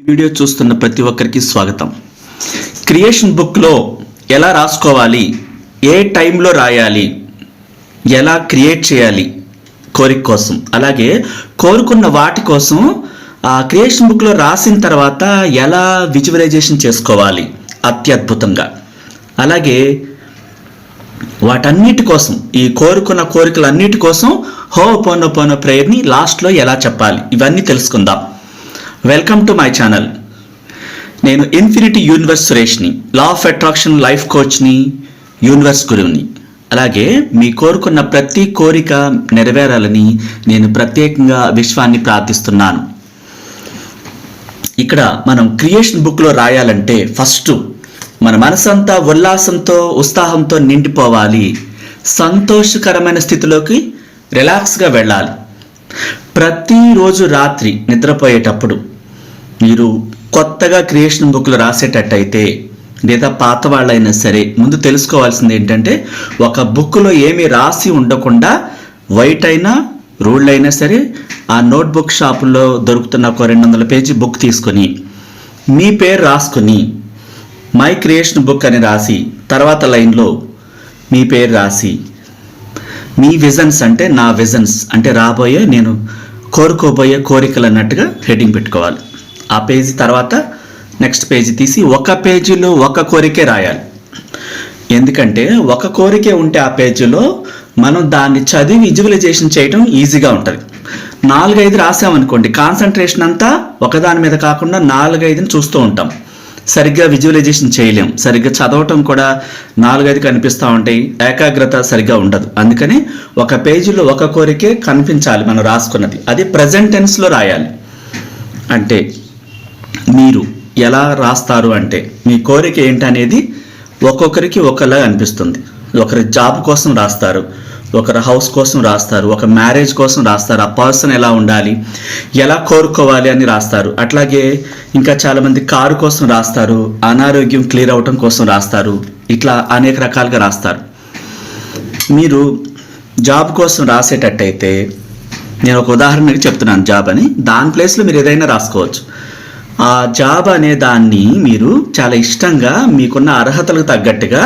ఈ వీడియో చూస్తున్న ప్రతి ఒక్కరికి స్వాగతం. క్రియేషన్ బుక్లో ఎలా రాసుకోవాలి ఏ టైంలో రాయాలి ఎలా క్రియేట్ చేయాలి కోరిక కోసం. అలాగే కోరుకున్న వాటి కోసం ఆ క్రియేషన్ బుక్లో రాసిన తర్వాత ఎలా విజువలైజేషన్ చేసుకోవాలి అత్యద్భుతంగా. అలాగే వాటన్నిటి కోసం ఈ కోరుకున్న కోరికలన్నిటి కోసం హో పోనో పోనో ప్రేయర్ని లాస్ట్లో ఎలా చెప్పాలి ఇవన్నీ తెలుసుకుందాం. వెల్కమ్ టు మై ఛానల్ నేను ఇన్ఫినిటీ యూనివర్స్ సురేష్ని లా ఆఫ్ అట్రాక్షన్ లైఫ్ కోచ్ని యూనివర్స్ గురువుని. అలాగే మీ కోరుకున్న ప్రతి కోరిక నెరవేరాలని నేను ప్రత్యేకంగా విశ్వాన్ని ప్రార్థిస్తున్నాను. ఇక్కడ మనం క్రియేషన్ బుక్లో రాయాలంటే ఫస్ట్ మన మనసంతా ఉల్లాసంతో ఉత్సాహంతో నిండిపోవాలి. సంతోషకరమైన స్థితిలోకి రిలాక్స్గా వెళ్ళాలి. ప్రతిరోజు రాత్రి నిద్రపోయేటప్పుడు మీరు కొత్తగా క్రియేషన్ బుక్లు రాసేటట్టయితే లేదా పాత వాళ్ళైనా సరే ముందు తెలుసుకోవాల్సింది ఏంటంటే ఒక బుక్లో ఏమీ రాసి ఉండకుండా వైట్ అయినా రూళ్ళు అయినా సరే ఆ నోట్బుక్ షాపుల్లో దొరుకుతున్న ఒక రెండు వందల పేజీ బుక్ తీసుకొని మీ పేరు రాసుకుని మై క్రియేషన్ బుక్ అని రాసి తర్వాత లైన్లో మీ పేరు రాసి మీ విజన్స్ అంటే నా విజన్స్ అంటే రాబోయే నేను కోరుకోబోయే కోరికలు అన్నట్టుగా హెడ్డింగ్ పెట్టుకోవాలి. ఆ పేజీ తర్వాత నెక్స్ట్ పేజీ తీసి ఒక పేజీలో ఒక కోరికే రాయాలి. ఎందుకంటే ఒక కోరికే ఉంటే ఆ పేజీలో మనం దాన్ని చదివి విజువలైజేషన్ చేయడం ఈజీగా ఉంటుంది. నాలుగైదు రాసామనుకోండి కాన్సన్ట్రేషన్ అంతా ఒకదాని మీద కాకుండా నాలుగైదుని చూస్తూ ఉంటాం. సరిగ్గా విజువలైజేషన్ చేయలేం. సరిగ్గా చదవటం కూడా నాలుగైదు కనిపిస్తూ ఉంటాయి ఏకాగ్రత సరిగ్గా ఉండదు. అందుకని ఒక పేజీలో ఒక కోరికే కనిపించాలి మనం రాసుకున్నది. అది ప్రజెంట్ టెన్స్లో రాయాలి. అంటే మీరు ఎలా రాస్తారు అంటే మీ కోరిక ఏంటనేది ఒక్కొక్కరికి ఒకలా అనిపిస్తుంది. ఒకరి జాబ్ కోసం రాస్తారు ఒకరు హౌస్ కోసం రాస్తారు ఒక మ్యారేజ్ కోసం రాస్తారు ఆ పర్సన్ ఎలా ఉండాలి ఎలా కోరుకోవాలి అని రాస్తారు. అట్లాగే ఇంకా చాలామంది కారు కోసం రాస్తారు అనారోగ్యం క్లియర్ అవటం కోసం రాస్తారు ఇట్లా అనేక రకాలుగా రాస్తారు. మీరు జాబ్ కోసం రాసేటట్టయితే నేను ఒక ఉదాహరణకి చెప్తున్నాను జాబ్ అని. దాని ప్లేస్లో మీరు ఏదైనా రాసుకోవచ్చు. ఆ జాబ్ అనే దాన్ని మీరు చాలా ఇష్టంగా మీకున్న అర్హతలకు తగ్గట్టుగా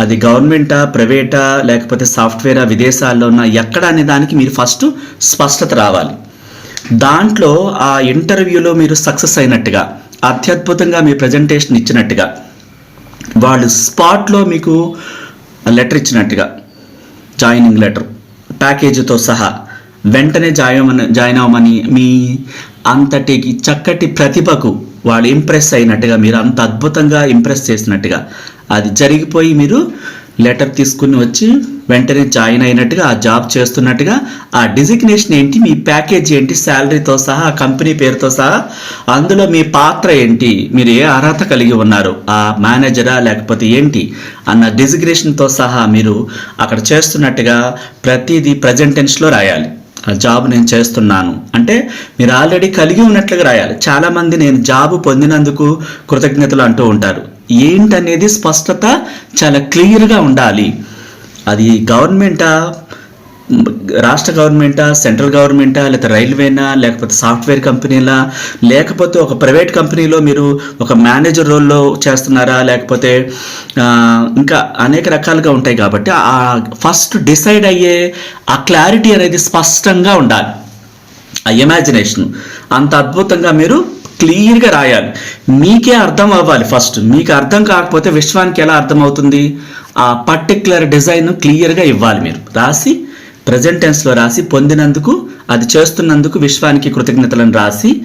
అది గవర్నమెంటా ప్రైవేటా లేకపోతే సాఫ్ట్వేరా విదేశాల్లో ఉన్న ఎక్కడ అనే దానికి మీరు ఫస్ట్ స్పష్టత రావాలి. దాంట్లో ఆ ఇంటర్వ్యూలో మీరు సక్సెస్ అయినట్టుగా అత్యద్భుతంగా మీ ప్రజెంటేషన్ ఇచ్చినట్టుగా వాళ్ళు స్పాట్లో మీకు లెటర్ ఇచ్చినట్టుగా జాయినింగ్ లెటర్ ప్యాకేజీతో సహా వెంటనే జాయిన్ జాయిన్ అవ్వమని మీ అంతటి చక్కటి ప్రతిభకు వాళ్ళు ఇంప్రెస్ అయినట్టుగా మీరు అంత అద్భుతంగా ఇంప్రెస్ చేసినట్టుగా. అది జరిగిపోయి మీరు లెటర్ తీసుకుని వచ్చి వెంటనే జాయిన్ అయినట్టుగా ఆ జాబ్ చేస్తున్నట్టుగా ఆ డిజిగ్నేషన్ ఏంటి మీ ప్యాకేజ్ ఏంటి శాలరీతో సహా ఆ కంపెనీ పేరుతో సహా అందులో మీ పాత్ర ఏంటి మీరు ఏ అర్హత కలిగి ఉన్నారు ఆ మేనేజరా లేకపోతే ఏంటి అన్న డిజిగ్నేషన్తో సహా మీరు అక్కడ చేస్తున్నట్టుగా ప్రతిదీ ప్రజెంటెన్స్లో రాయాలి. జాబ్ నేను చేస్తున్నాను. అంటే మీరు ఆల్రెడీ కలిగి ఉన్నట్లుగా రాయాలి. చాలామంది నేను జాబ్ పొందినందుకు కృతజ్ఞతలు అంటూ ఉంటారు. ఏంటనేది స్పష్టత చాలా క్లియర్గా ఉండాలి. అది గవర్నమెంటా? రాష్ట్ర గవర్నమెంటా సెంట్రల్ గవర్నమెంటా లేకపోతే రైల్వేనా లేకపోతే సాఫ్ట్వేర్ కంపెనీలా లేకపోతే ఒక ప్రైవేట్ కంపెనీలో మీరు ఒక మేనేజర్ రోల్లో చేస్తున్నారా లేకపోతే ఇంకా అనేక రకాలుగా ఉంటాయి కాబట్టి ఆ ఫస్ట్ డిసైడ్ అయ్యే ఆ క్లారిటీ అనేది స్పష్టంగా ఉండాలి. ఆ ఇమాజినేషన్. అంత అద్భుతంగా మీరు క్లియర్గా రాయాలి. మీకే అర్థం అవ్వాలి ఫస్ట్. మీకు అర్థం కాకపోతే విశ్వానికి ఎలా అర్థమవుతుంది? ఆ పర్టిక్యులర్ డిజైన్ క్లియర్గా ఇవ్వాలి మీరు. రాసి ప్రజెంట్ టెన్స్లో రాసి పొందినందుకు అది చేస్తున్నందుకు విశ్వానికి కృతజ్ఞతలను రాసి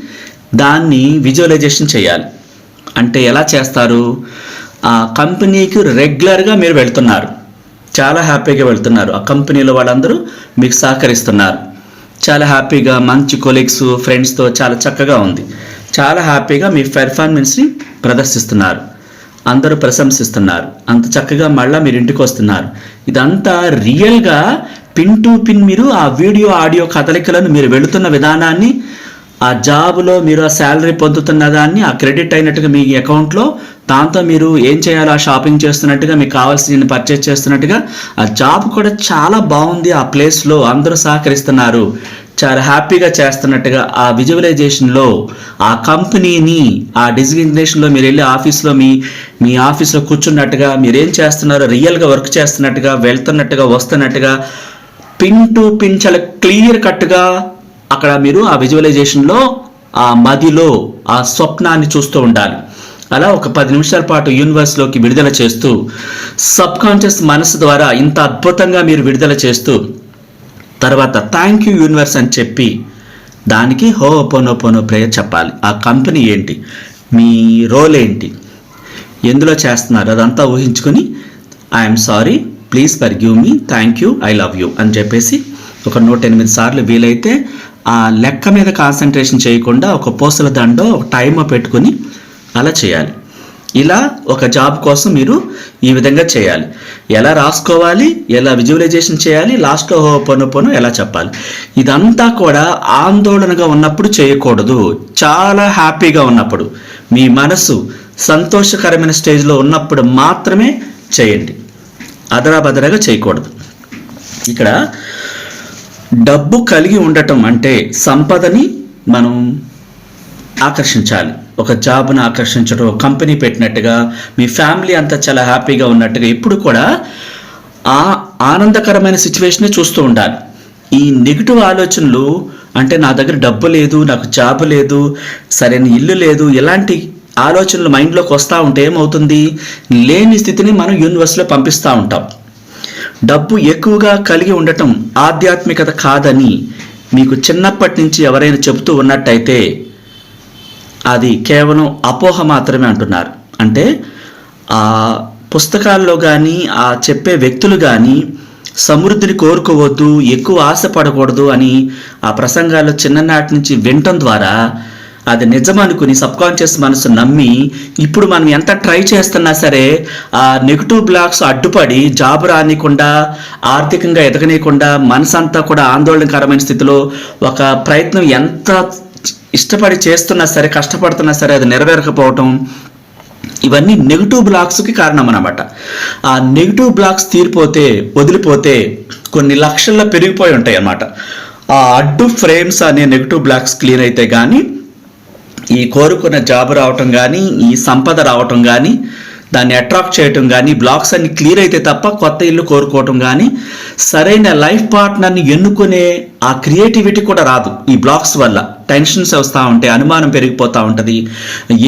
దాన్ని విజువలైజేషన్ చేయాలి. అంటే ఎలా చేస్తారు? ఆ కంపెనీకి రెగ్యులర్గా మీరు వెళ్తున్నారు. చాలా హ్యాపీగా వెళ్తున్నారు. ఆ కంపెనీలో వాళ్ళందరూ మీకు సహకరిస్తున్నారు. చాలా హ్యాపీగా మంచి కొలీగ్స్ ఫ్రెండ్స్తో చాలా చక్కగా ఉంది. చాలా హ్యాపీగా మీ పెర్ఫార్మెన్స్ని ప్రదర్శిస్తున్నారు. అందరూ ప్రశంసిస్తున్నారు. అంత చక్కగా మళ్ళీ మీరు ఇంటికి వస్తున్నారు. ఇదంతా రియల్గా పిన్ టు పిన్ మీరు ఆ వీడియో ఆడియో కదలికలను మీరు వెళుతున్న విధానాన్ని ఆ జాబ్లో మీరు ఆ శాలరీ పొందుతున్న దాన్ని ఆ క్రెడిట్ అయినట్టుగా మీ అకౌంట్లో దాంతో మీరు ఏం చేయాలో ఆ షాపింగ్ చేస్తున్నట్టుగా మీకు కావాల్సిన పర్చేస్ చేస్తున్నట్టుగా ఆ జాబ్ కూడా చాలా బాగుంది ఆ ప్లేస్లో అందరూ సహకరిస్తున్నారు. చాలా హ్యాపీగా చేస్తున్నట్టుగా ఆ విజువలైజేషన్లో ఆ కంపెనీని ఆ డిజిగ్నేషన్లో మీరు వెళ్ళి ఆఫీస్లో మీ మీ ఆఫీస్లో కూర్చున్నట్టుగా మీరేం చేస్తున్నారో రియల్గా వర్క్ చేస్తున్నట్టుగా వెళ్తున్నట్టుగా వస్తున్నట్టుగా పిన్ టు పిన్ చాలా క్లియర్ కట్గా అక్కడ మీరు ఆ విజువలైజేషన్లో ఆ మదిలో ఆ స్వప్నాన్ని చూస్తూ ఉండాలి. అలా ఒక పది నిమిషాల పాటు యూనివర్స్లోకి విడుదల చేస్తూ సబ్ కాన్షియస్ మనసు ద్వారా ఇంత అద్భుతంగా మీరు విడుదల చేస్తూ తర్వాత థ్యాంక్ యూ యూనివర్స్ అని చెప్పి దానికి హో పోనో పోనో ప్రేయర్ చెప్పాలి. ఆ కంపెనీ ఏంటి? మీ రోల్ ఏంటి? ఎందులో చేస్తున్నారు? అదంతా ఊహించుకొని I'm sorry please forgive me thank you I love you అని చెప్పేసి ఒక నూట ఎనిమిది సార్లు వీలైతే ఆ లెక్క మీద కాన్సన్ట్రేషన్ చేయకుండా ఒక పూసల దండో ఒక టైమ్ పెట్టుకొని అలా చేయాలి. ఇలా ఒక జాబ్ కోసం మీరు ఈ విధంగా చేయాలి. ఎలా రాసుకోవాలి ఎలా విజువలైజేషన్ చేయాలి లాస్ట్లో పను పను ఎలా చెప్పాలి. ఇదంతా కూడా ఆందోళనగా ఉన్నప్పుడు చేయకూడదు. చాలా హ్యాపీగా ఉన్నప్పుడు మీ మనసు సంతోషకరమైన స్టేజ్లో ఉన్నప్పుడు మాత్రమే చేయండి. అదరాబదరాగా చేయకూడదు. ఇక్కడ డబ్బు కలిగి ఉండటం అంటే సంపదని మనం ఆకర్షించాలి. ఒక జాబ్ను ఆకర్షించడం కంపెనీ పెట్టినట్టుగా మీ ఫ్యామిలీ అంతా చాలా హ్యాపీగా ఉన్నట్టుగా ఇప్పుడు కూడా ఆ ఆనందకరమైన సిచ్యువేషనే చూస్తూ ఉండాలి. ఈ నెగిటివ్ ఆలోచనలు అంటే నా దగ్గర డబ్బు లేదు నాకు జాబ్ లేదు సరైన ఇల్లు లేదు ఇలాంటి ఆలోచనలు మైండ్లోకి వస్తూ ఉంటే ఏమవుతుంది? లేని స్థితిని మనం యూనివర్స్లో పంపిస్తూ ఉంటాం. డబ్బు ఎక్కువగా కలిగి ఉండటం ఆధ్యాత్మికత కాదని మీకు చిన్నప్పటి నుంచి ఎవరైనా చెబుతూ ఉన్నట్టయితే అది కేవలం అపోహ మాత్రమే అంటున్నారు. అంటే ఆ పుస్తకాల్లో కానీ ఆ చెప్పే వ్యక్తులు కానీ సమృద్ధిని కోరుకోవద్దు ఎక్కువ ఆశపడకూడదు అని ఆ ప్రసంగాల్లో చిన్ననాటి నుంచి వినటం ద్వారా అది నిజమనుకుని సబ్కాన్షియస్ మనసు నమ్మి ఇప్పుడు మనం ఎంత ట్రై చేస్తున్నా సరే ఆ నెగిటివ్ బ్లాక్స్ అడ్డుపడి జాబ్ రానికుండా ఆర్థికంగా ఎదగనీయకుండా మనసంతా కూడా ఆందోళనకరమైన స్థితిలో ఒక ప్రయత్నం ఎంత ఇష్టపడి చేస్తున్నా సరే కష్టపడుతున్నా సరే అది నెరవేరకపోవటం ఇవన్నీ నెగిటివ్ బ్లాక్స్కి కారణం అన్నమాట ఆ నెగిటివ్ బ్లాక్స్ తీరిపోతే వదిలిపోతే కొన్ని లక్షల్లో పెరిగిపోయి ఉంటాయి అన్నమాట ఆ అడ్డు ఫ్రేమ్స్ అనే నెగిటివ్ బ్లాక్స్ క్లియర్ అయితే కానీ ఈ కోరుకున్న జాబ్ రావటం కానీ ఈ సంపద రావటం కానీ దాన్ని అట్రాక్ట్ చేయటం కానీ బ్లాక్స్ అన్ని క్లియర్ అయితే తప్ప కొత్త ఇల్లు కోరుకోవటం కానీ సరైన లైఫ్ పార్ట్నర్ని ఎన్నుకునే ఆ క్రియేటివిటీ కూడా రాదు ఈ బ్లాక్స్ వల్ల. టెన్షన్స్ వస్తూ ఉంటాయి అనుమానం పెరిగిపోతూ ఉంటుంది.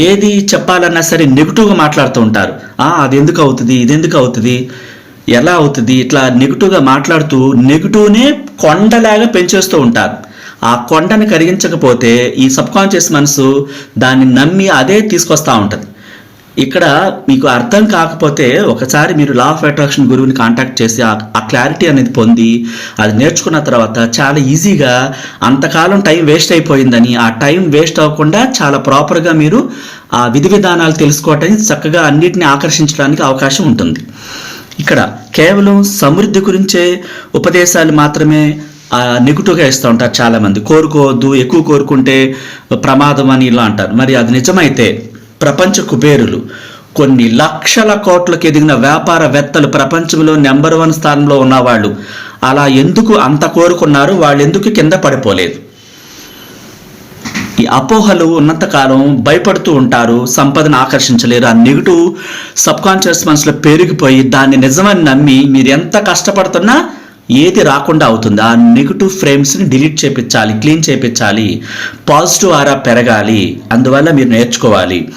ఏది చెప్పాలన్నా సరే నెగిటివ్గా మాట్లాడుతూ ఉంటారు. అది ఎందుకు అవుతుంది ఇది ఎందుకు అవుతుంది ఎలా అవుతుంది ఇట్లా నెగిటివ్గా మాట్లాడుతూ నెగిటివ్నే కొండలాగా పెంచేస్తూ ఉంటారు. ఆ కొండని కరిగించకపోతే ఈ సబ్కాన్షియస్ మనసు దాన్ని నమ్మి అదే తీసుకొస్తూ ఉంటుంది. ఇక్కడ మీకు అర్థం కాకపోతే ఒకసారి మీరు లా ఆఫ్ అట్రాక్షన్ గురువుని కాంటాక్ట్ చేసి ఆ- క్లారిటీ అనేది పొంది అది నేర్చుకున్న తర్వాత చాలా ఈజీగా అంతకాలం టైం వేస్ట్ అయిపోయిందని ఆ టైం వేస్ట్ అవ్వకుండా చాలా ప్రాపర్గా మీరు ఆ విధి విధానాలు తెలుసుకోవటానికి చక్కగా అన్నిటిని ఆకర్షించడానికి అవకాశం ఉంటుంది. ఇక్కడ కేవలం సమృద్ధి గురించే ఉపదేశాలు మాత్రమే నెగిటివ్గా ఇస్తూ ఉంటారు చాలామంది. కోరుకోవద్దు ఎక్కువ కోరుకుంటే ప్రమాదం అని ఇలా అంటారు. మరి అది నిజమైతే ప్రపంచ కుబేరులు కొన్ని లక్షల కోట్లకు ఎదిగిన వ్యాపారవేత్తలు ప్రపంచంలో నెంబర్ వన్ స్థానంలో ఉన్నవాళ్ళు. అలా ఎందుకు అంత కోరుకున్నారు? వాళ్ళు ఎందుకు కింద పడిపోలేదు? ఈ అపోహలు ఉన్నంతకాలం భయపడుతూ ఉంటారు సంపదను ఆకర్షించలేరు. ఆ నెగిటివ్ సబ్ కాన్షియస్ మనసులో పెరిగిపోయి దాన్ని నిజమని నమ్మి మీరు ఎంత కష్టపడుతున్నా ఏది రాకుండా అవుతుందా? ఆ నెగిటివ్ ఫ్రేమ్స్ని డిలీట్ చేపించాలి క్లీన్ చేపించాలి పాజిటివ్ ఆరా పెరగాలి. అందువల్ల మీరు నేర్చుకోవాలి.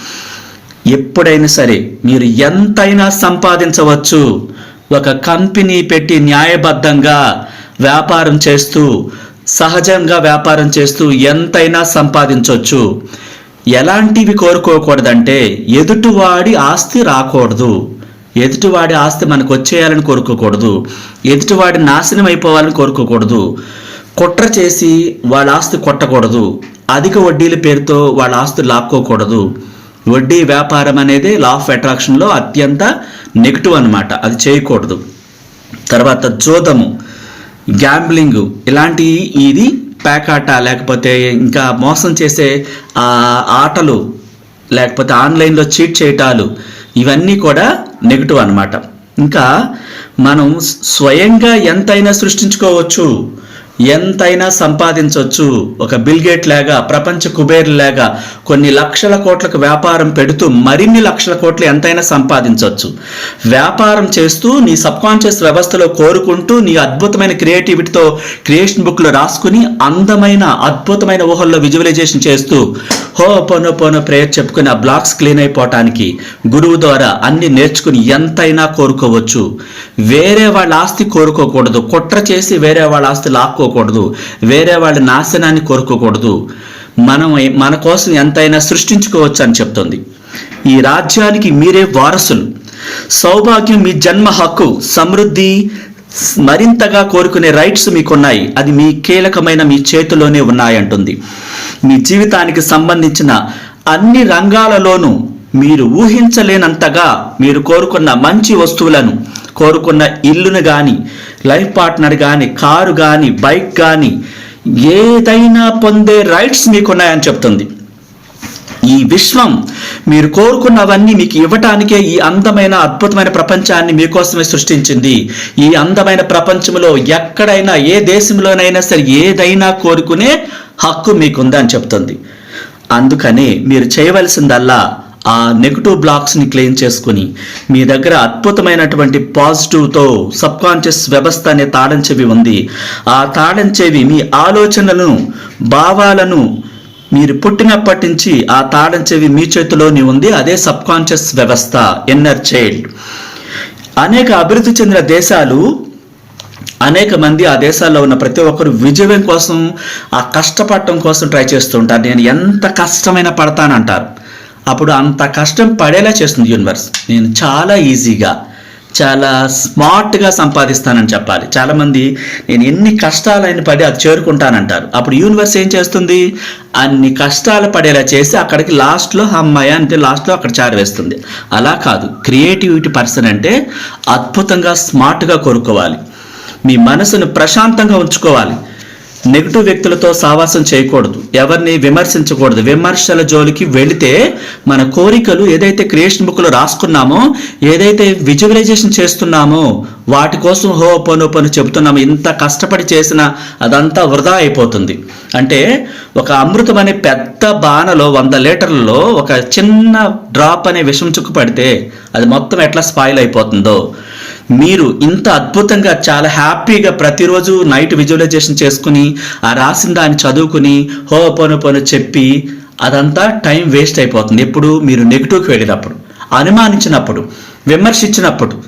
ఎప్పుడైనా సరే మీరు ఎంతైనా సంపాదించవచ్చు. ఒక కంపెనీ పెట్టి న్యాయబద్ధంగా వ్యాపారం చేస్తూ సహజంగా వ్యాపారం చేస్తూ ఎంతైనా సంపాదించవచ్చు. ఎలాంటివి కోరుకోకూడదంటే ఎదుటివాడి ఆస్తి రాకూడదు. ఎదుటివాడి ఆస్తి మనకు వచ్చేయాలని కోరుకోకూడదు. ఎదుటివాడి నాశనం అయిపోవాలని కోరుకోకూడదు. కుట్ర చేసి వాళ్ళ ఆస్తి కొట్టకూడదు. అధిక వడ్డీల పేరుతో వాళ్ళ ఆస్తి లాక్కోకూడదు. వడ్డీ వ్యాపారం అనేది లా ఆఫ్ అట్రాక్షన్లో అత్యంత నెగిటివ్ అన్నమాట. అది చేయకూడదు. తర్వాత జోదము గ్యాంబ్లింగ్ ఇలాంటి ఇది ప్యాకాట లేకపోతే ఇంకా మోసం చేసే ఆటలు లేకపోతే ఆన్లైన్లో చీట్ చేయటాలు ఇవన్నీ కూడా నెగిటివ్ అన్నమాట. ఇంకా మనం స్వయంగా ఎంతైనా సృష్టించుకోవచ్చు. ఎంతైనా సంపాదించవచ్చు ఒక బిల్గేట్ లాగా ప్రపంచ కుబేర్ లాగా కొన్ని లక్షల కోట్లకు వ్యాపారం పెడుతూ మరిన్ని లక్షల కోట్లు ఎంతైనా సంపాదించవచ్చు వ్యాపారం చేస్తూ నీ సబ్కాన్షియస్ వ్యవస్థలో కోరుకుంటూ నీ అద్భుతమైన క్రియేటివిటీతో క్రియేషన్ బుక్లో రాసుకుని అందమైన అద్భుతమైన ఊహల్లో విజువలైజేషన్ చేస్తూ హో పోనో పోనో ప్రేయర్ చెప్పుకుని ఆ బ్లాక్స్ క్లీన్ అయిపోవటానికి గురువు ద్వారా అన్ని నేర్చుకుని ఎంతైనా కోరుకోవచ్చు. వేరే వాళ్ళ ఆస్తి కోరుకోకూడదు. కుట్ర చేసి వేరే వాళ్ళ ఆస్తి లాక్కో కోరుకోకూడదు. వేరే వాళ్ళ నాశనాన్ని కోరుకోకూడదు. మనం మన కోసం ఎంతైనా సృష్టించుకోవచ్చు అని చెప్తుంది. ఈ రాజ్యానికి మీరే వారసులు. సౌభాగ్యం మీ జన్మ హక్కు సమృద్ధి మరింతగా కోరుకునే రైట్స్ మీకున్నాయి. అది మీ కీలకమైన మీ చేతిలోనే ఉన్నాయంటుంది. మీ జీవితానికి సంబంధించిన అన్ని రంగాలలోనూ మీరు ఊహించలేనంతగా మీరు కోరుకున్న మంచి వస్తువులను కోరుకున్న ఇల్లును కానీ లైఫ్ పార్ట్నర్ కానీ కారు కానీ బైక్ కానీ ఏదైనా పొందే రైట్స్ మీకున్నాయని చెప్తుంది. ఈ విశ్వం మీరు కోరుకున్నవన్నీ మీకు ఇవ్వటానికే ఈ అందమైన అద్భుతమైన ప్రపంచాన్ని మీకోసమే సృష్టించింది. ఈ అందమైన ప్రపంచంలో ఎక్కడైనా ఏ దేశంలోనైనా సరే ఏదైనా కోరుకునే హక్కు మీకుందని చెప్తుంది. అందుకనే మీరు చేయవలసిందల్లా ఆ నెగిటివ్ బ్లాక్స్ని క్లెయిమ్ చేసుకుని మీ దగ్గర అద్భుతమైనటువంటి పాజిటివ్తో సబ్ కాన్షియస్ వ్యవస్థ అనే తాళం చెవి ఉంది. ఆ తాళం చెవి మీ ఆలోచనలను భావాలను మీరు పుట్టినప్పటి నుంచి ఆ తాళం చెవి మీ చేతిలోనే ఉంది. అదే సబ్ కాన్షియస్ వ్యవస్థ ఎన్నర్ చైల్డ్ అనేక అభివృద్ధి చెందిన దేశాలు అనేక మంది ఆ దేశాల్లో ఉన్న ప్రతి ఒక్కరు విజయం కోసం ఆ కష్టపడటం కోసం ట్రై చేస్తుంటారు నేను ఎంత కష్టమైన పడతానంటారు. అప్పుడు అంత కష్టం పడేలా చేస్తుంది యూనివర్స్ నేను చాలా ఈజీగా చాలా స్మార్ట్గా సంపాదిస్తానని చెప్పాలి. చాలామంది నేను ఎన్ని కష్టాలైన పడి అది చేరుకుంటానంటారు. అప్పుడు యూనివర్స్ ఏం చేస్తుంది? అన్ని కష్టాలు పడేలా చేసి అక్కడికి లాస్ట్లో అమ్మాయి అంటే లాస్ట్లో అక్కడ చేరవేస్తుంది. అలా కాదు. క్రియేటివిటీ పర్సన్ అంటే అద్భుతంగా స్మార్ట్గా కోరుకోవాలి మీ మనసును ప్రశాంతంగా ఉంచుకోవాలి. నెగిటివ్ వ్యక్తులతో సావాసం చేయకూడదు. ఎవరిని విమర్శించకూడదు. విమర్శల జోలికి వెళితే మన కోరికలు ఏదైతే క్రియేషన్ బుక్లో రాసుకున్నామో ఏదైతే విజువలైజేషన్ చేస్తున్నామో వాటి కోసం హో పను పను చెబుతున్నామో ఇంత కష్టపడి చేసిన అదంతా వృధా అయిపోతుంది. అంటే ఒక అమృతం అనే పెద్ద బాణలో వంద లీటర్లలో ఒక చిన్న డ్రాప్ అనే విషం చుక్కు పడితే అది మొత్తం ఎట్లా స్పాయిల్ అయిపోతుందో మీరు ఇంత అద్భుతంగా చాలా హ్యాపీగా ప్రతిరోజు నైట్ విజువలైజేషన్ చేసుకుని ఆ రాసిన దాన్ని చదువుకుని హో పోను పోను చెప్పి అదంతా టైం వేస్ట్ అయిపోతుంది. ఎప్పుడు మీరు నెగిటివ్కి వెళ్ళినప్పుడు అనుమానించినప్పుడు విమర్శించినప్పుడు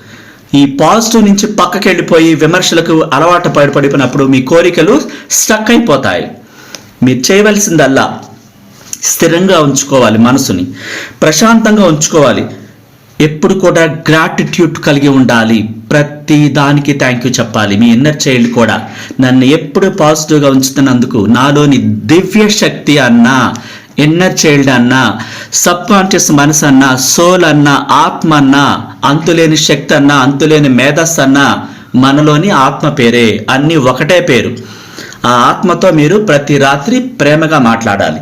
ఈ పాజిటివ్ నుంచి పక్కకి వెళ్ళిపోయి విమర్శలకు అలవాటు పడిపడిపోయినప్పుడు మీ కోరికలు స్టక్ అయిపోతాయి. మీరు చేయవలసిందల్లా స్థిరంగా ఉంచుకోవాలి మనసుని ప్రశాంతంగా ఉంచుకోవాలి. ఎప్పుడు కూడా గ్రాటిట్యూడ్ కలిగి ఉండాలి. ప్రతి దానికి థ్యాంక్ యూ చెప్పాలి. మీ ఇన్నర్ చైల్డ్ కూడా. నన్ను ఎప్పుడు పాజిటివ్గా ఉంచుతున్నందుకు నాలోని దివ్య శక్తి అన్నా ఇన్నర్ చైల్డ్ అన్నా సబ్ కాన్షియస్ మనసు అన్నా సోల్ అన్నా ఆత్మ అన్నా అంతులేని శక్తి అన్నా అంతులేని మేధస్ అన్నా మనలోని ఆత్మ పేరే. అన్నీ ఒకటే పేరు. ఆ ఆత్మతో మీరు ప్రతి రాత్రి ప్రేమగా మాట్లాడాలి.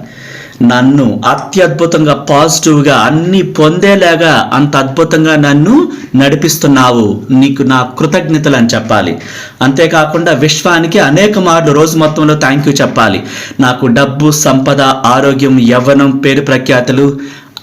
నన్ను అత్యద్భుతంగా పాజిటివ్గా అన్ని పొందేలాగా అంత అద్భుతంగా నన్ను నడిపిస్తున్నావు. నీకు నా కృతజ్ఞతలు అని చెప్పాలి. అంతేకాకుండా విశ్వానికి అనేక మార్లు రోజు మొత్తంలో థ్యాంక్ యూ చెప్పాలి. నాకు డబ్బు సంపద ఆరోగ్యం యవ్వనం పేరు ప్రఖ్యాతులు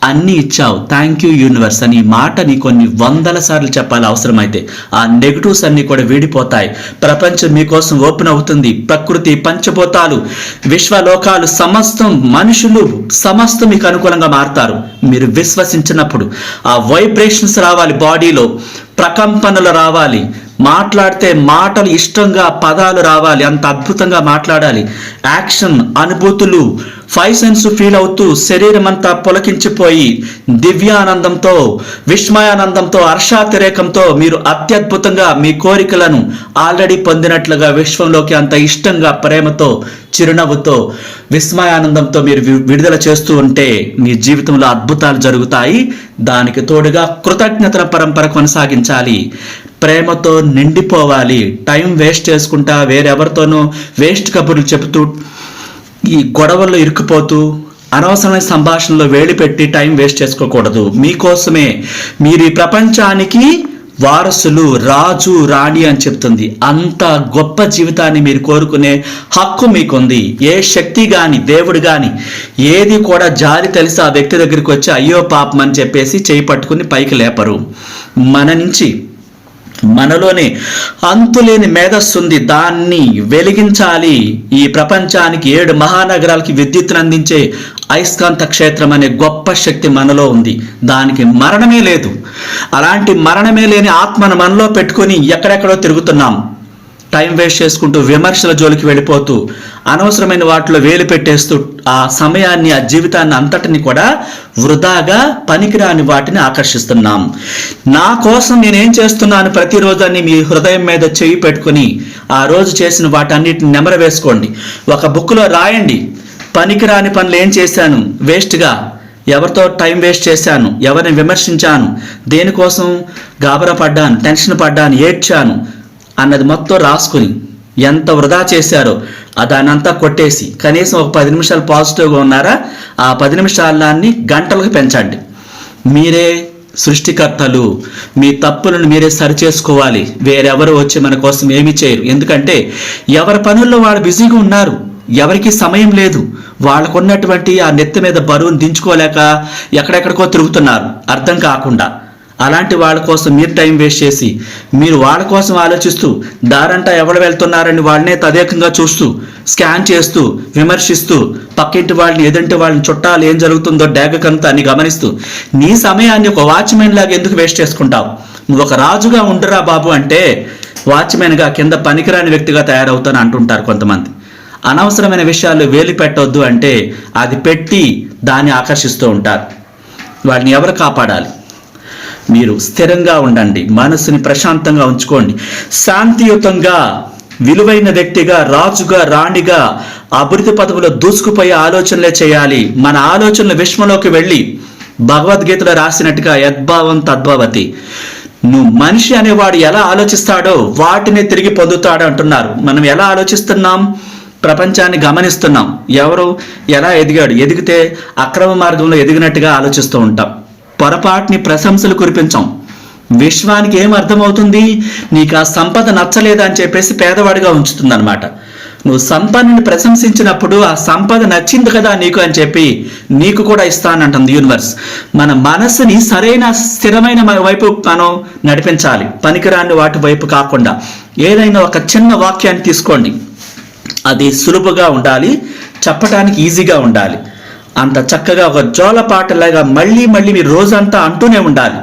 అన్నీ ఇచ్చావు. థ్యాంక్ యూ యూనివర్స్ అని మాటని కొన్ని వందల సార్లు చెప్పాలి అవసరమైతే. ఆ నెగిటివ్స్ అన్ని కూడా వీడిపోతాయి. ప్రపంచం మీకోసం ఓపెన్ అవుతుంది. ప్రకృతి పంచభూతాలు విశ్వలోకాలు సమస్తం మనుషులు సమస్తం మీకు అనుకూలంగా మారుతారు. మీరు విశ్వసించినప్పుడు ఆ వైబ్రేషన్స్ రావాలి బాడీలో. ప్రకంపనలు రావాలి. మాట్లాడితే మాటలు ఇష్టంగా పదాలు రావాలి. అంత అద్భుతంగా మాట్లాడాలి. యాక్షన్ అనుభూతులు ఫైవ్ సెన్స్ ఫీల్ అవుతూ శరీరం అంతా పులకించిపోయి దివ్యానందంతో విస్మయానందంతో హర్షాతిరేకంతో మీరు అత్యద్భుతంగా మీ కోరికలను ఆల్రెడీ పొందినట్లుగా విశ్వంలోకి అంత ఇష్టంగా ప్రేమతో చిరునవ్వుతో విస్మయానందంతో మీరు విడుదల చేస్తూ ఉంటే మీ జీవితంలో అద్భుతాలు జరుగుతాయి. దానికి తోడుగా కృతజ్ఞతల పరంపర కొనసాగించాలి. ప్రేమతో నిండిపోవాలి. టైం వేస్ట్ చేసుకుంటా వేరెవరితోనూ వేస్ట్ కబుర్లు చెబుతూ ఈ గొడవల్లో ఇరుక్కుపోతూ అనవసరమైన సంభాషణలో వేడి పెట్టి టైం వేస్ట్ చేసుకోకూడదు. మీకోసమే మీరు ఈ ప్రపంచానికి వారసులు రాజు రాణి అని చెప్తుంది. అంత గొప్ప జీవితాన్ని మీరు కోరుకునే హక్కు మీకుంది. ఏ శక్తి కానీ దేవుడు కానీ ఏది కూడా జారి తెలిసి ఆ వ్యక్తి దగ్గరికి వచ్చి అయ్యో పాపం అని చెప్పేసి చేయి పట్టుకుని పైకి లేపరు. మన నుంచి మనలోనే అంతులేని మేధస్సుంది. దాన్ని వెలిగించాలి. ఈ ప్రపంచానికి ఏడు మహానగరాలకి విద్యుత్తును అందించే అయస్కాంత క్షేత్రం అనే గొప్ప శక్తి మనలో ఉంది. దానికి మరణమే లేదు. అలాంటి మరణమే లేని ఆత్మను మనలో పెట్టుకొని ఎక్కడెక్కడో తిరుగుతున్నాం. టైం వేస్ట్ చేసుకుంటూ విమర్శల జోలికి వెళ్ళిపోతూ అనవసరమైన వాటిలో వేలు పెట్టేస్తూ ఆ సమయాన్ని ఆ జీవితాన్ని అంతటిని కూడా వృధాగా పనికిరాని వాటిని ఆకర్షిస్తున్నాం. నా కోసం నేనేం చేస్తున్నాను ప్రతిరోజాన్ని మీ హృదయం మీద చెయ్యి పెట్టుకుని ఆ రోజు చేసిన వాటన్నిటిని నెమర వేసుకోండి. ఒక బుక్లో రాయండి. పనికిరాని పనులు ఏం చేశాను? వేస్ట్గా. ఎవరితో టైం వేస్ట్ చేశాను? ఎవరిని విమర్శించాను? దేనికోసం గాబరా పడ్డాను? టెన్షన్ పడ్డాను? ఏడ్చాను? అన్నది మొత్తం రాసుకుని ఎంత వృధా చేశారో దానంతా కొట్టేసి కనీసం ఒక పది నిమిషాలు పాజిటివ్గా ఉన్నారా ఆ పది నిమిషాలని గంటలకు పెంచండి. మీరే సృష్టికర్తలు మీ తప్పులను మీరే సరిచేసుకోవాలి. వేరెవరు వచ్చి మన కోసం ఏమి చేయరు. ఎందుకంటే ఎవరి పనుల్లో వాళ్ళు బిజీగా ఉన్నారు ఎవరికి సమయం లేదు. వాళ్ళకున్నటువంటి ఆ నెత్తి మీద బరువును దించుకోలేక ఎక్కడెక్కడికో తిరుగుతున్నారు. అర్థం కాకుండా. అలాంటి వాళ్ళ కోసం మీరు టైం వేస్ట్ చేసి మీరు వాళ్ళ కోసం ఆలోచిస్తూ దారంటా ఎవరు వెళ్తున్నారని వాళ్ళనే తదేకంగా చూస్తూ స్కాన్ చేస్తూ విమర్శిస్తూ పక్కింటి వాళ్ళని ఎదుంటి వాళ్ళని చుట్టాలు ఏం జరుగుతుందో డాగకంతా అని గమనిస్తూ నీ సమయాన్ని ఒక వాచ్మెన్ లాగా ఎందుకు వేస్ట్ చేసుకుంటావు? నువ్వు ఒక రాజుగా ఉండురా బాబు అంటే వాచ్మెన్గా కింద పనికిరాని వ్యక్తిగా తయారవుతాను అంటుంటారు కొంతమంది. అనవసరమైన విషయాలు వేలు పెట్టొద్దు అంటే అది పెట్టి దాన్ని ఆకర్షిస్తూ ఉంటారు. వాడిని ఎవరు కాపాడాలి? మీరు స్థిరంగా ఉండండి మనసుని ప్రశాంతంగా ఉంచుకోండి. శాంతియుతంగా విలువైన వ్యక్తిగా రాజుగా రాణిగా అభివృద్ధి పదవులో దూసుకుపోయే ఆలోచనలే చేయాలి. మన ఆలోచనలు విశ్వంలోకి వెళ్ళి భగవద్గీతలో రాసినట్టుగా యద్భావం తద్భవతి. నువ్వు మనిషి అనేవాడు ఎలా ఆలోచిస్తాడో వాటిని తిరిగి పొందుతాడు అంటున్నారు. మనం ఎలా ఆలోచిస్తున్నాం? ప్రపంచాన్ని గమనిస్తున్నాం. ఎవరు? ఎలా ఎదిగాడు? ఎదిగితే అక్రమ మార్గంలో ఎదిగినట్టుగా ఆలోచిస్తూ ఉంటాం. పొరపాటుని ప్రశంసలు కురిపించాం. విశ్వానికి ఏం అర్థమవుతుంది? నీకు ఆ సంపద నచ్చలేదా అని చెప్పేసి పేదవాడిగా ఉంచుతుందన్నమాట. నువ్వు సంపదని ప్రశంసించినప్పుడు ఆ సంపద నచ్చింది కదా నీకు అని చెప్పి నీకు కూడా ఇస్తానంటుంది యూనివర్స్. మన మనసుని సరైన స్థిరమైన వైపు మనం నడిపించాలి. పనికిరాని వాటి వైపు కాకుండా. ఏదైనా ఒక చిన్న వాక్యాన్ని తీసుకోండి. అది సులువుగా ఉండాలి చెప్పటానికి ఈజీగా ఉండాలి. అంత చక్కగా ఒక జోలపాటలాగా మళ్ళీ మళ్ళీ మీరు రోజంతా అంటూనే ఉండాలి.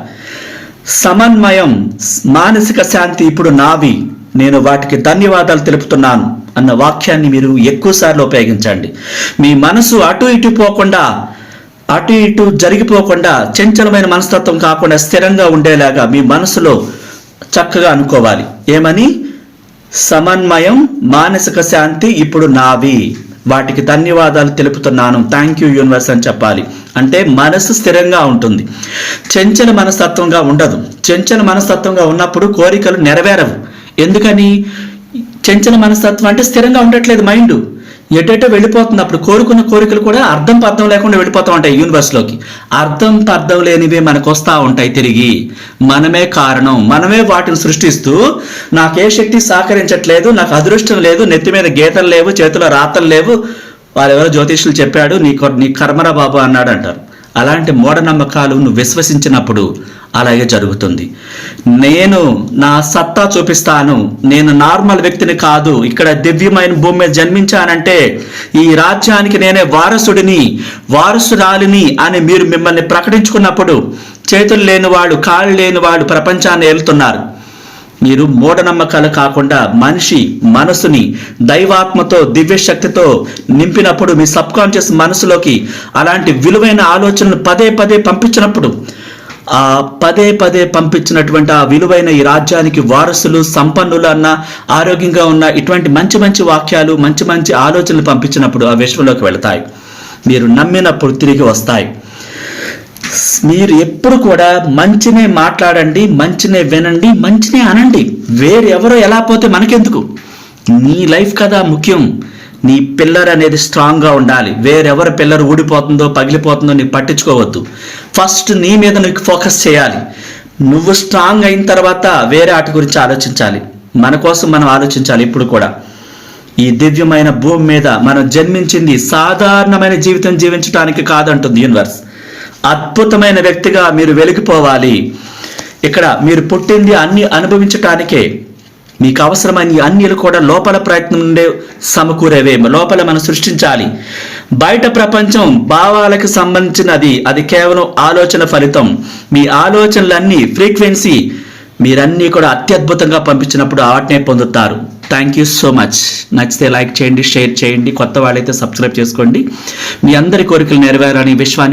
సమన్వయం మానసిక శాంతి ఇప్పుడు నావి. నేను వాటికి ధన్యవాదాలు తెలుపుతున్నాను అన్న వాక్యాన్ని మీరు ఎక్కువసార్లు ఉపయోగించండి. మీ మనసు అటు ఇటు పోకుండా అటు ఇటు జరిగిపోకుండా చంచలమైన మనస్తత్వం కాకుండా స్థిరంగా ఉండేలాగా మీ మనసులో చక్కగా అనుకోవాలి. ఏమని? సమన్వయం మానసిక శాంతి ఇప్పుడు నావి. వాటికి ధన్యవాదాలు తెలుపుతున్నాను. థ్యాంక్ యూ యూనివర్స్ అని చెప్పాలి. అంటే మనసు స్థిరంగా ఉంటుంది. చెంచల మనస్తత్వంగా ఉండదు. చెంచల మనస్తత్వంగా ఉన్నప్పుడు కోరికలు నెరవేరవు. ఎందుకని? చెంచల మనస్తత్వం అంటే స్థిరంగా ఉండట్లేదు మైండ్. ఎటెటో వెళ్ళిపోతుంది. అప్పుడు కోరుకున్న కోరికలు కూడా అర్థం పర్థం లేకుండా వెళ్ళిపోతూ ఉంటాయి యూనివర్స్లోకి అర్థం పర్థం లేనివే మనకు వస్తూ ఉంటాయి తిరిగి. మనమే కారణం. మనమే వాటిని సృష్టిస్తూ నాకే శక్తి సహకరించట్లేదు నాకు అదృష్టం లేదు నెత్తి మీద గీతలు లేవు చేతిలో రాతలు లేవు. వాళ్ళెవరో జ్యోతిష్యులు చెప్పాడు నీ నీ కర్మరా బాబు అన్నాడు అంటారు అలాంటి మూఢనమ్మకాలు నువ్వు విశ్వసించినప్పుడు అలాగే జరుగుతుంది. నేను నా సత్తా చూపిస్తాను. నేను నార్మల్ వ్యక్తిని కాదు. ఇక్కడ దివ్యమైన భూమి మీద జన్మించానంటే ఈ రాజ్యానికి నేనే వారసుడిని వారసురాలిని అని మీరు మిమ్మల్ని ప్రకటించుకున్నప్పుడు చేతులు లేనివాడు కాళ్ళు లేనివాడు ప్రపంచాన్ని ఏలుతున్నారు. మీరు మూఢనమ్మకాలు కాకుండా మనిషి మనసుని దైవాత్మతో దివ్యశక్తితో నింపినప్పుడు మీ సబ్ కాన్షియస్ మనసులోకి అలాంటి విలువైన ఆలోచనలు పదే పదే పంపించినప్పుడు ఆ పదే పదే పంపించినటువంటి ఆ విలువైన ఈ రాజ్యానికి వారసులు సంపన్నులు అన్న ఆరోగ్యంగా ఉన్న ఇటువంటి మంచి మంచి వాక్యాలు మంచి మంచి ఆలోచనలు పంపించినప్పుడు ఆ విశ్వంలోకి వెళతాయి. మీరు నమ్మినప్పుడు తిరిగి వస్తాయి. మీరు ఎప్పుడు కూడా మంచినే మాట్లాడండి మంచినే వినండి మంచినే అనండి. వేరెవరో ఎలా పోతే మనకెందుకు? నీ లైఫ్ కదా ముఖ్యం. నీ పిల్లర్ అనేది స్ట్రాంగ్గా ఉండాలి. వేరెవరి పిల్లర్ ఊడిపోతుందో పగిలిపోతుందో నీ పట్టించుకోవద్దు. ఫస్ట్ నీ మీద నీకు ఫోకస్ చేయాలి. నువ్వు స్ట్రాంగ్ అయిన తర్వాత వేరే ఆట గురించి ఆలోచించాలి. మన కోసం మనం ఆలోచించాలి ఇప్పుడు కూడా. ఈ దివ్యమైన భూమి మీద మనం జన్మించింది సాధారణమైన జీవితం జీవించడానికి కాదంటుంది యూనివర్స్ అద్భుతమైన వ్యక్తిగా మీరు వెలిగిపోవాలి. ఇక్కడ మీరు పుట్టింది అన్ని అనుభవించటానికే మీకు అవసరమైన అన్నిలు కూడా లోపల ప్రయత్నం నుండే సమకూరేవే లోపల మనం సృష్టించాలి. బయట ప్రపంచం భావాలకు సంబంధించినది. అది కేవలం ఆలోచన ఫలితం. మీ ఆలోచనలన్నీ ఫ్రీక్వెన్సీ మీరన్నీ కూడా అత్యద్భుతంగా పంపించినప్పుడు వాటినే పొందుతారు. థ్యాంక్ యూ సో మచ్ నచ్చితే లైక్ చేయండి షేర్ చేయండి. కొత్త వాళ్ళైతే సబ్స్క్రైబ్ చేసుకోండి. మీ అందరి కోరికలు నెరవేరాలని విశ్వాన్ని